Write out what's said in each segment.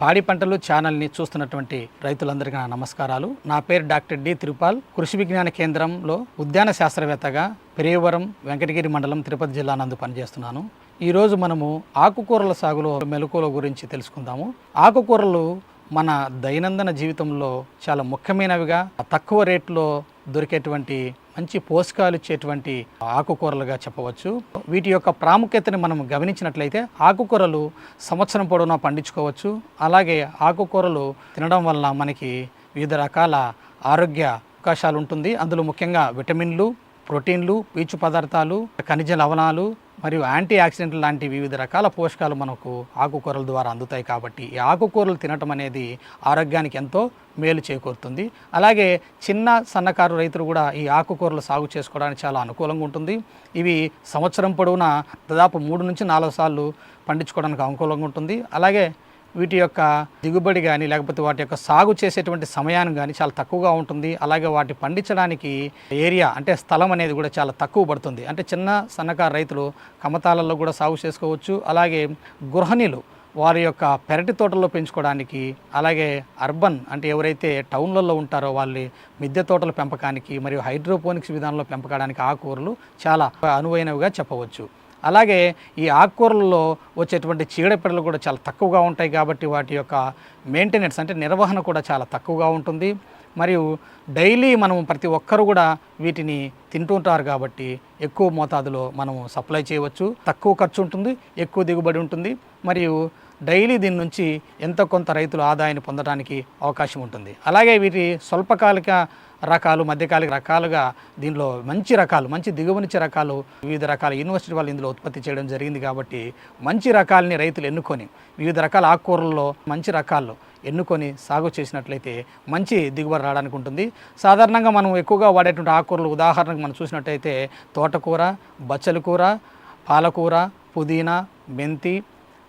పాడి పంటలు ఛానల్ని చూస్తున్నటువంటి రైతులందరికీ నా నమస్కారాలు. నా పేరు డాక్టర్ డి తిరుపాల్. కృషి విజ్ఞాన కేంద్రంలో ఉద్యాన శాస్త్రవేత్తగా పెరియవరం వెంకటగిరి మండలం తిరుపతి జిల్లా నందు పనిచేస్తున్నాను. ఈరోజు మనము ఆకుకూరల సాగులో మెలకువల గురించి తెలుసుకుందాము. ఆకుకూరలు మన దైనందిన జీవితంలో చాలా ముఖ్యమైనవిగా తక్కువ రేట్లో దొరికేటువంటి మంచి పోషకాలు ఇచ్చేటువంటి ఆకుకూరలుగా చెప్పవచ్చు. వీటి యొక్క ప్రాముఖ్యతని మనం గమనించినట్లయితే ఆకుకూరలు సంవత్సరం పొడవునా పండించుకోవచ్చు. అలాగే ఆకుకూరలు తినడం వల్ల మనకి వివిధ రకాల ఆరోగ్య అవకాశాలు ఉంటుంది. అందులో ముఖ్యంగా విటమిన్లు ప్రోటీన్లు పీచు పదార్థాలు ఖనిజ లవణాలు మరియు యాంటీ ఆక్సిడెంట్ లాంటి వివిధ రకాల పోషకాలు మనకు ఆకుకూరల ద్వారా అందుతాయి కాబట్టి ఈ ఆకుకూరలు తినటం అనేది ఆరోగ్యానికి ఎంతో మేలు చేకూరుతుంది. అలాగే చిన్న సన్నకారు రైతులు కూడా ఈ ఆకుకూరలు సాగు చేసుకోవడానికి చాలా అనుకూలంగా ఉంటుంది. ఇవి సంవత్సరం పొడవునా దాదాపు మూడు నుంచి నాలుగు సార్లు పండించుకోవడానికి అనుకూలంగా ఉంటుంది. అలాగే వీటి యొక్క దిగుబడి కానీ లేకపోతే వాటి యొక్క సాగు చేసేటువంటి సమయాన్ని కానీ చాలా తక్కువగా ఉంటుంది. అలాగే వాటి పండించడానికి ఏరియా అంటే స్థలం అనేది కూడా చాలా తక్కువ పడుతుంది. అంటే చిన్న సన్నకారు రైతులు కమతాలలో కూడా సాగు చేసుకోవచ్చు. అలాగే గృహిణీలు వారి యొక్క పెరటి తోటల్లో పెంచుకోవడానికి అలాగే అర్బన్ అంటే ఎవరైతే టౌన్లలో ఉంటారో వాళ్ళు మిద్దె తోటల పెంపకానికి మరియు హైడ్రోపోనిక్స్ విధానంలో పెంపకానికి ఆకుకూరలు చాలా అనువైనవిగా చెప్పవచ్చు. అలాగే ఈ ఆకుకూరలలో వచ్చేటువంటి చీడపీడలు కూడా చాలా తక్కువగా ఉంటాయి కాబట్టి వాటి యొక్క మెయింటెనెన్స్ అంటే నిర్వహణ కూడా చాలా తక్కువగా ఉంటుంది. మరియు డైలీ మనం ప్రతి ఒక్కరు కూడా వీటిని తింటుంటారు కాబట్టి ఎక్కువ మోతాదులో మనం సప్లై చేయవచ్చు. తక్కువ ఖర్చు ఉంటుంది ఎక్కువ దిగుబడి ఉంటుంది. మరియు డైలీ దీని నుంచి ఎంతో కొంత రైతులు ఆదాయాన్ని పొందడానికి అవకాశం ఉంటుంది. అలాగే వీటి స్వల్పకాలిక రకాలు మధ్యకాలిక రకాలుగా దీనిలో మంచి రకాలు మంచి దిగువనిచ్చే రకాలు వివిధ రకాల యూనివర్సిటీ వాళ్ళు ఇందులో ఉత్పత్తి చేయడం జరిగింది కాబట్టి మంచి రకాలని రైతులు ఎన్నుకొని వివిధ రకాల ఆకుకూరల్లో మంచి రకాలు ఎన్నుకొని సాగు చేసినట్లయితే మంచి దిగుబడి రావడానికి ఉంటుంది. సాధారణంగా మనం ఎక్కువగా వాడేటువంటి ఆకుకూరలు ఉదాహరణకు మనం చూసినట్టయితే తోటకూర బచ్చలి కూర పాలకూర పుదీనా మెంతి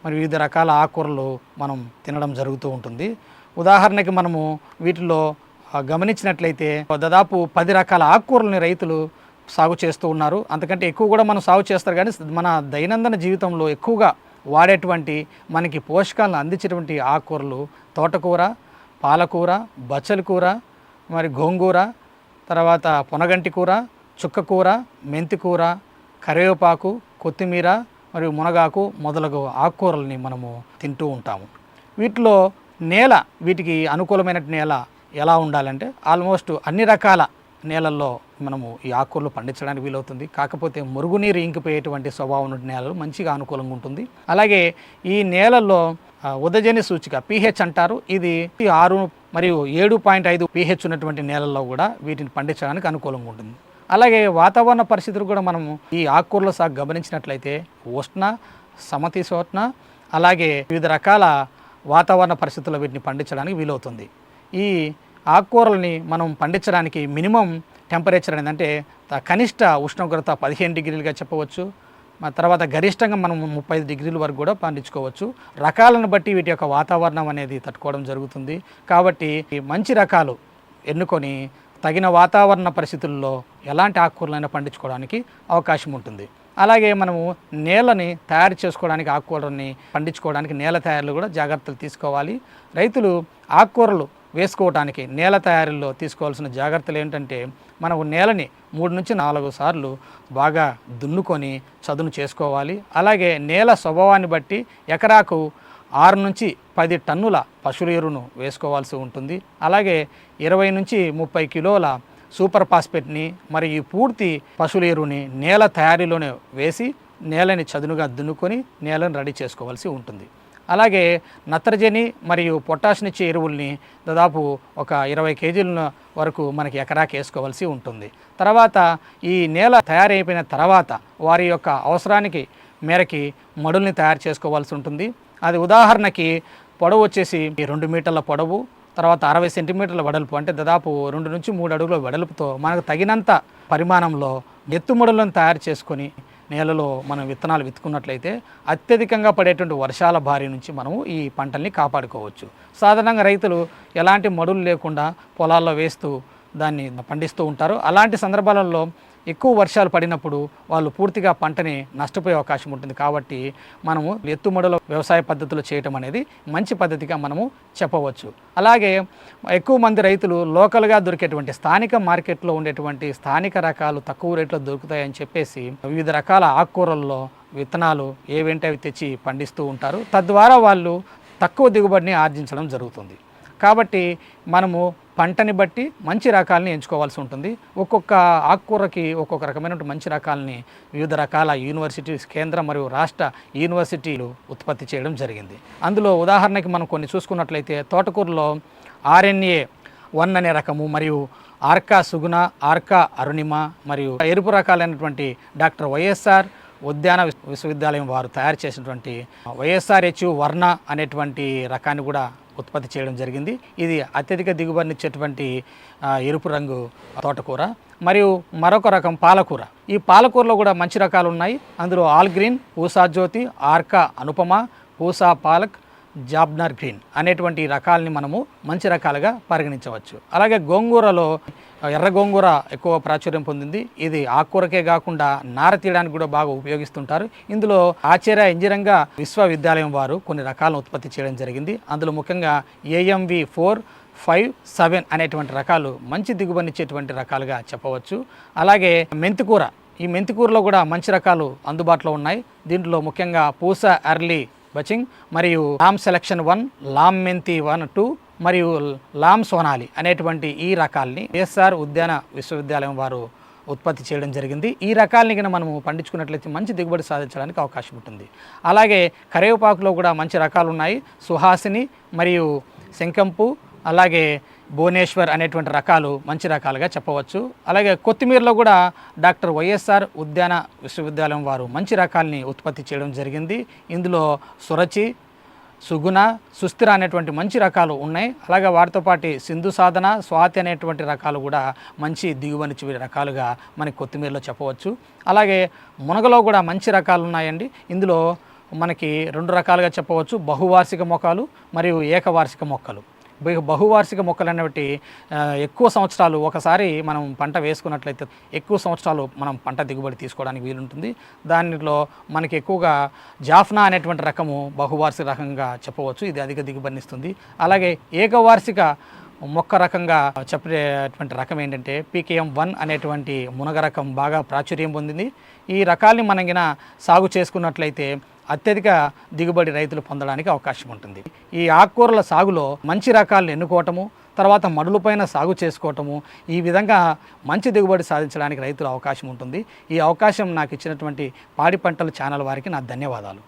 మరి వివిధ రకాల ఆకుకూరలు మనం తినడం జరుగుతూ ఉంటుంది. ఉదాహరణకి మనము వీటిలో గమనించినట్లయితే దాదాపు పది రకాల ఆకుకూరలని రైతులు సాగు చేస్తూ ఉన్నారు. అంతకంటే ఎక్కువ కూడా మనం సాగు చేస్తారు కానీ మన దైనందిన జీవితంలో ఎక్కువగా వాడేటువంటి మనకి పోషకాలను అందించేటువంటి ఆకుకూరలు తోటకూర పాలకూర బచ్చలి కూర మరి గోంగూర తర్వాత పొనగంటి కూర చుక్కకూర మెంతికూర కరివేపాకు కొత్తిమీర మరియు మునగాకు మొదలగు ఆకుకూరల్ని మనము తింటూ ఉంటాము. వీటిలో నేల వీటికి అనుకూలమైన నేల ఎలా ఉండాలంటే ఆల్మోస్ట్ అన్ని రకాల నేలల్లో మనము ఈ ఆకుకూరలు పండించడానికి వీలవుతుంది. కాకపోతే మురుగునీరు ఇంకిపోయేటువంటి స్వభావం ఉన్న నేలలు మంచిగా అనుకూలంగా ఉంటుంది. అలాగే ఈ నేలల్లో ఉదజని సూచిక పీహెచ్ అంటారు. ఇది ఆరు మరియు ఏడు పాయింట్ ఐదు పీహెచ్ ఉన్నటువంటి నేలల్లో కూడా వీటిని పండించడానికి అనుకూలంగా ఉంటుంది. అలాగే వాతావరణ పరిస్థితులు కూడా మనము ఈ ఆకుకూరల సాగు గమనించినట్లయితే ఉష్ణ సమతీశోష్ణ అలాగే వివిధ రకాల వాతావరణ పరిస్థితుల్లో వీటిని పండించడానికి వీలవుతుంది. ఈ ఆకుకూరల్ని మనం పండించడానికి మినిమం టెంపరేచర్ అనేది అంటే కనిష్ట ఉష్ణోగ్రత పదిహేను డిగ్రీలుగా చెప్పవచ్చు. తర్వాత గరిష్టంగా మనం ముప్పై ఐదు డిగ్రీల వరకు కూడా పండించుకోవచ్చు. రకాలను బట్టి వీటి యొక్క వాతావరణం అనేది తట్టుకోవడం జరుగుతుంది. కాబట్టి మంచి రకాలు ఎన్నుకొని తగిన వాతావరణ పరిస్థితుల్లో ఎలాంటి ఆకుకూరలైనా పండించుకోవడానికి అవకాశం ఉంటుంది. అలాగే మనము నేలని తయారు చేసుకోవడానికి ఆకుకూరని పండించుకోవడానికి నేల తయారీలు కూడా జాగ్రత్తలు తీసుకోవాలి. రైతులు ఆకుకూరలు వేసుకోవడానికి నేల తయారీలో తీసుకోవాల్సిన జాగ్రత్తలు ఏంటంటే మనము నేలని మూడు నుంచి నాలుగు సార్లు బాగా దున్నుకొని చదును చేసుకోవాలి. అలాగే నేల స్వభావాన్ని బట్టి ఎకరాకు ఆరు నుంచి పది టన్నుల పశువుల ఎరువును వేసుకోవాల్సి ఉంటుంది. అలాగే ఇరవై నుంచి ముప్పై కిలోల సూపర్ ఫాస్ఫేట్ని మరి ఈ పూర్తి పశువుల ఎరువుని నేల తయారీలోనే వేసి నేలని చదునుగా దున్నుకొని నేలను రెడీ చేసుకోవాల్సి ఉంటుంది. అలాగే నత్రజని మరియు పొటాషినిచ్చే ఎరువుల్ని దాదాపు ఒక ఇరవై కేజీల వరకు మనకి ఎకరాకి వేసుకోవాల్సి ఉంటుంది. తర్వాత ఈ నేల తయారైపోయిన తర్వాత వారి యొక్క అవసరానికి మేరకి మడుల్ని తయారు చేసుకోవాల్సి ఉంటుంది. అది ఉదాహరణకి పొడవు వచ్చేసి రెండు మీటర్ల పొడవు తర్వాత అరవై సెంటీమీటర్ల వెడల్పు అంటే దాదాపు రెండు నుంచి మూడు అడుగుల వెడల్పుతో మనకు తగినంత పరిమాణంలో ఎత్తుమడులను తయారు చేసుకొని నేలలో మనం విత్తనాలు విత్తుకున్నట్లయితే అత్యధికంగా పడేటువంటి వర్షాల బారి నుంచి మనము ఈ పంటల్ని కాపాడుకోవచ్చు. సాధారణంగా రైతులు ఎలాంటి మడులు లేకుండా పొలాల్లో వేస్తూ దాన్ని పండిస్తూ ఉంటారు. అలాంటి సందర్భాలలో ఎక్కువ వర్షాలు పడినప్పుడు వాళ్ళు పూర్తిగా పంటని నష్టపోయే అవకాశం ఉంటుంది. కాబట్టి మనము ఎత్తుమడుల వ్యవసాయ పద్ధతులు చేయటం అనేది మంచి పద్ధతిగా మనము చెప్పవచ్చు. అలాగే ఎక్కువ మంది రైతులు లోకల్గా దొరికేటువంటి స్థానిక మార్కెట్లో ఉండేటువంటి స్థానిక రకాలు తక్కువ రేట్లో దొరుకుతాయని చెప్పేసి వివిధ రకాల ఆకుకూరల్లో విత్తనాలు ఏవేంటి అవి తెచ్చి పండిస్తూ ఉంటారు. తద్వారా వాళ్ళు తక్కువ దిగుబడిని ఆర్జించడం జరుగుతుంది. కాబట్టి మనము పంటని బట్టి మంచి రకాలని ఎంచుకోవాల్సి ఉంటుంది. ఒక్కొక్క ఆకుకూరకి ఒక్కొక్క రకమైన మంచి రకాలని వివిధ రకాల యూనివర్సిటీస్ కేంద్ర మరియు రాష్ట్ర యూనివర్సిటీలు ఉత్పత్తి చేయడం జరిగింది. అందులో ఉదాహరణకి మనం కొన్ని చూసుకున్నట్లయితే తోటకూరలో ఆర్ఎన్ఏ వన్ అనే రకము మరియు ఆర్కా సుగుణ ఆర్కా అరుణిమ మరియు ఎరుపు రకాలైనటువంటి డాక్టర్ వైఎస్ఆర్ ఉద్యాన విశ్వవిద్యాలయం వారు తయారు చేసినటువంటి వైఎస్ఆర్ హెచ్ వర్ణ అనేటువంటి రకాన్ని కూడా ఉత్పత్తి చేయడం జరిగింది. ఇది అత్యధిక దిగుబడినిచ్చేటువంటి ఎరుపు రంగు తోటకూర. మరియు మరొక రకం పాలకూర. ఈ పాలకూరలో కూడా మంచి రకాలు ఉన్నాయి అందులో all green Pusa Jyoti Arka Anupama Pusa Palak Jobner green అనేటువంటి రకాలని మనము మంచి రకాలుగా పరిగణించవచ్చు. అలాగే గోంగూరలో ఎర్ర గోంగూర ఎక్కువ ప్రాచుర్యం పొందింది. ఇది ఆకుకూరకే కాకుండా నార తీయడానికి కూడా బాగా ఉపయోగిస్తుంటారు. ఇందులో ఆచార్య ఇంజనీరింగ్ విశ్వవిద్యాలయం వారు కొన్ని రకాలను ఉత్పత్తి చేయడం జరిగింది. అందులో ముఖ్యంగా ఏఎంవి ఫోర్ ఫైవ్ సెవెన్ అనేటువంటి రకాలు మంచి దిగుబడినిచ్చేటువంటి రకాలుగా చెప్పవచ్చు. అలాగే మెంతికూర ఈ మెంతికూరలో కూడా మంచి రకాలు అందుబాటులో ఉన్నాయి. దీంట్లో ముఖ్యంగా పూస అర్లీ బచింగ్ మరియు లామ్ సెలక్షన్ వన్ లామ్ మెంతి వన్ టూ మరియు లామ్ సోనాలి అనేటువంటి ఈ రకాల్ని ఎస్ఆర్ ఉద్యాన విశ్వవిద్యాలయం వారు ఉత్పత్తి చేయడం జరిగింది. ఈ రకాలని కనుక మనము పండించుకున్నట్లయితే మంచి దిగుబడి సాధించడానికి అవకాశం ఉంటుంది. అలాగే కరివేపాకులో కూడా మంచి రకాలు ఉన్నాయి సుహాసిని మరియు శంకంపు అలాగే భువనేశ్వర్ అనేటువంటి రకాలు మంచి రకాలుగా చెప్పవచ్చు. అలాగే కొత్తిమీరలో కూడా డాక్టర్ వైఎస్ఆర్ ఉద్యాన విశ్వవిద్యాలయం వారు మంచి రకాలని ఉత్పత్తి చేయడం జరిగింది. ఇందులో సురచి సుగుణ సుస్థిర అనేటువంటి మంచి రకాలు ఉన్నాయి. అలాగే వాటితో పాటు సింధు సాధన స్వాతి అనేటువంటి రకాలు కూడా మంచి దిగువనిచ్చి రకాలుగా మనకి కొత్తిమీరలో చెప్పవచ్చు. అలాగే మునగలో కూడా మంచి రకాలు ఉన్నాయండి. ఇందులో మనకి రెండు రకాలుగా చెప్పవచ్చు. బహువార్షిక మొక్కలు మరియు ఏకవార్షిక మొక్కలు. బహువార్షిక మొక్కలు అనేవి ఎక్కువ సంవత్సరాలు ఒకసారి మనం పంట వేసుకున్నట్లయితే ఎక్కువ సంవత్సరాలు మనం పంట దిగుబడి తీసుకోవడానికి వీలుంటుంది. దానిలో మనకి ఎక్కువగా జాఫ్నా అనేటువంటి రకము బహువార్షిక రకంగా చెప్పవచ్చు. ఇది అధిక దిగుబడినిస్తుంది. అలాగే ఏకవార్షిక మొక్క రకంగా చెప్పేటువంటి రకం ఏంటంటే పీకేఎం వన్ అనేటువంటి మునగ రకం బాగా ప్రాచుర్యం పొందింది. ఈ రకాల్ని మనగిన సాగు చేసుకున్నట్లయితే అత్యధిక దిగుబడి రైతులు పొందడానికి అవకాశం ఉంటుంది. ఈ ఆకుకూరల సాగులో మంచి రకాలను ఎన్నుకోవటము తర్వాత మడులపైన సాగు చేసుకోవటము ఈ విధంగా మంచి దిగుబడి సాధించడానికి రైతులు అవకాశం ఉంటుంది. ఈ అవకాశం నాకు ఇచ్చినటువంటి పాడి పంటల ఛానల్ వారికి నా ధన్యవాదాలు.